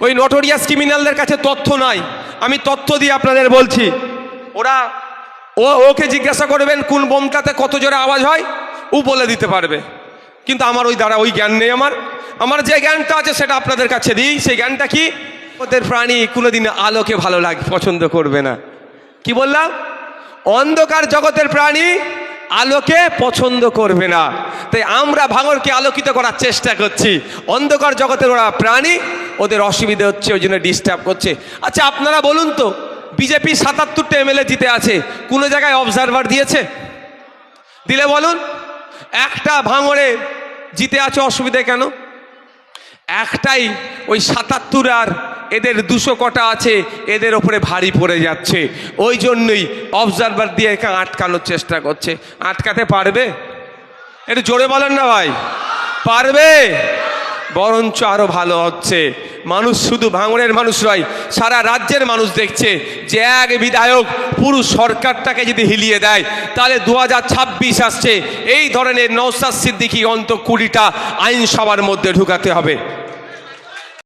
ওই নটোরিয়াস ক্রিমিনালদের কাছে তথ্য নাই। আমি তথ্য দিয়ে আপনাদের বলছি, ওরা ও, ওকে জিজ্ঞাসা করবেন কোন বোমটাতে কত জোরে আওয়াজ হয়, ও বলে দিতে পারবে। কিন্তু আমার ওই দ্বারা ওই জ্ঞান নেই আমার। আমার যে জ্ঞানটা আছে সেটা আপনাদের কাছে দিই। সেই জ্ঞানটা কি? ওদের প্রাণী কোনোদিন আলোকে ভালো লাগে, পছন্দ করবে না। কি বললাম? অন্ধকার জগতের প্রাণী আলোকে পছন্দ করবে না। তাই আমরা ভাঙরকে আলোকিত করার চেষ্টা করছি। অন্ধকার জগতের ওরা প্রাণী, ওদের অসুবিধে হচ্ছে, ওই জন্য ডিস্টার্ব করছে। আচ্ছা আপনারা বলুন তো, বিজেপি সাতাত্তরটা এমএলএ জিতে আছে, কোনো জায়গায় অবজারভার দিয়েছে? দিলে বলুন, একটা ভাঙরে জিতে আছে অসুবিধে কেন? একটাই, ওই সাতাত্তর আর এদের দুশো কটা আছে, এদের ওপরে ভারী পড়ে যাচ্ছে। ওই জন্যই অবজারভার দিয়ে একে আটকানোর চেষ্টা করছে। আটকাতে পারবে? একটু জোরে বলেন না ভাই। পারবে? বরঞ্চ আরও ভালো হচ্ছে। মানুষ শুধু ভাঙড়ের মানুষ নয়, সারা রাজ্যের মানুষ দেখছে যে এক বিধায়ক পুরো সরকারটাকে যদি হিলিয়ে দেয়, তাহলে দু ছাব্বিশ আসছে। এই ধরনের নৌসাদ সিদ্দিকি অন্ত কুড়িটা আইনসভার মধ্যে ঢুকাতে হবে।